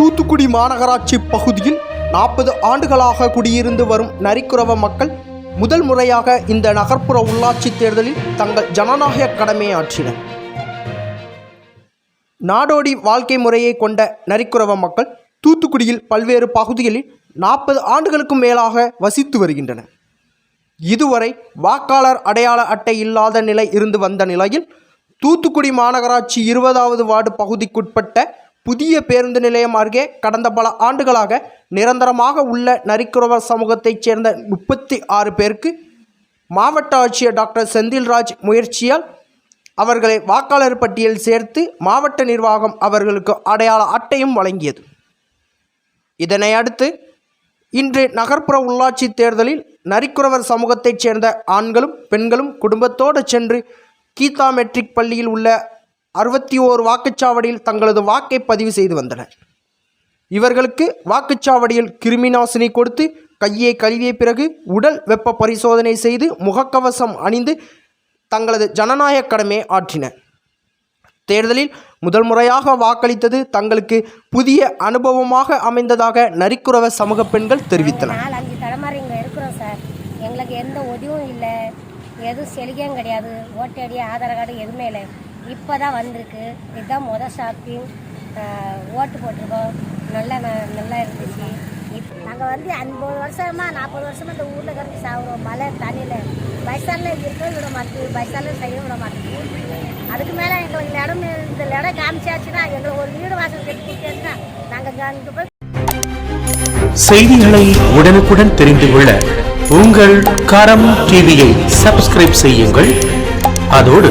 தூத்துக்குடி மாநகராட்சி பகுதியில் நாற்பது ஆண்டுகளாக குடியிருந்து வரும் நரிக்குறவ மக்கள் முதல் முறையாக இந்த நகர்ப்புற உள்ளாட்சி தேர்தலில் தங்கள் ஜனநாயக கடமையை ஆற்றினர். நாடோடி வாழ்க்கை முறையை கொண்ட நரிக்குறவ மக்கள் தூத்துக்குடியில் பல்வேறு பகுதிகளில் நாற்பது ஆண்டுகளுக்கும் மேலாக வசித்து வருகின்றனர். இதுவரை வாக்காளர் அடையாள அட்டை இல்லாத நிலை இருந்து வந்த நிலையில் தூத்துக்குடி மாநகராட்சி இருபதாவது வார்டு பகுதிக்குட்பட்ட புதிய பேருந்து நிலையம் அருகே கடந்த பல ஆண்டுகளாக நிரந்தரமாக உள்ள நரிக்குறவர் சமூகத்தைச் சேர்ந்த முப்பத்தி ஆறு பேருக்கு மாவட்ட ஆட்சியர் டாக்டர் செந்தில்ராஜ் முயற்சியால் அவர்களை வாக்காளர் பட்டியல் சேர்த்து மாவட்ட நிர்வாகம் அவர்களுக்கு அடையாள அட்டையும் வழங்கியது. இதனை அடுத்து இன்று நகர்ப்புற உள்ளாட்சி தேர்தலில் நரிக்குறவர் சமூகத்தைச் சேர்ந்த ஆண்களும் பெண்களும் குடும்பத்தோடு சென்று கீதா மெட்ரிக் பள்ளியில் உள்ள அறுபத்தி ஓரு வாக்குச்சாவடியில் தங்களது வாக்கை பதிவு செய்து வந்தனர். இவர்களுக்கு வாக்குச்சாவடியில் கிருமி நாசினி கொடுத்து கையை கழுவிய பிறகு உடல் வெப்ப பரிசோதனை செய்து முகக்கவசம் அணிந்து தங்களது ஜனநாயக கடமையை ஆற்றினர். தேர்தலில் முதல் முறையாக வாக்களித்தது தங்களுக்கு புதிய அனுபவமாக அமைந்ததாக நரிக்குறவ சமூக பெண்கள் தெரிவித்தனர். நாலு அஞ்சு தலைமுறை இங்கே இருக்கிறோம் சார். எங்களுக்கு எந்த உதவியும் இல்லை. எதுவும் செலுகையும் கிடையாது. ஓட்டடி ஆதார் கார்டு எதுவுமே இல்லை. இப்போ தான் வந்திருக்கு. இதுதான் மொதல் ஷாப்பிங் ஓட்டு போட்டிருக்கோம். நல்லா நல்லா இருந்துச்சு. இப்போ நாங்கள் வந்து ஐம்பது வருஷமாக நாற்பது வருஷமாக இந்த ஊரில் கிடந்து சாப்பிடுவோம் மழை தண்ணியில். பைசாலில் இருக்க விட மாட்டேங்குது. பைசாலில் செய்ய விட மாட்டேங்குது. அதுக்கு மேலே எங்களுக்கு இந்த இடம் இந்த இடம் காமிச்சாச்சுன்னா எங்களுக்கு ஒரு வீடு வாசல் கட்டி கொடுத்தாச்சுன்னா நாங்கள் அங்கே போய் செய்திகளை உடனுக்குடன் தெரிந்து கொள்ள உங்கள் கரம் டிவியை சப்ஸ்கிரைப் செய்யுங்கள். அதோடு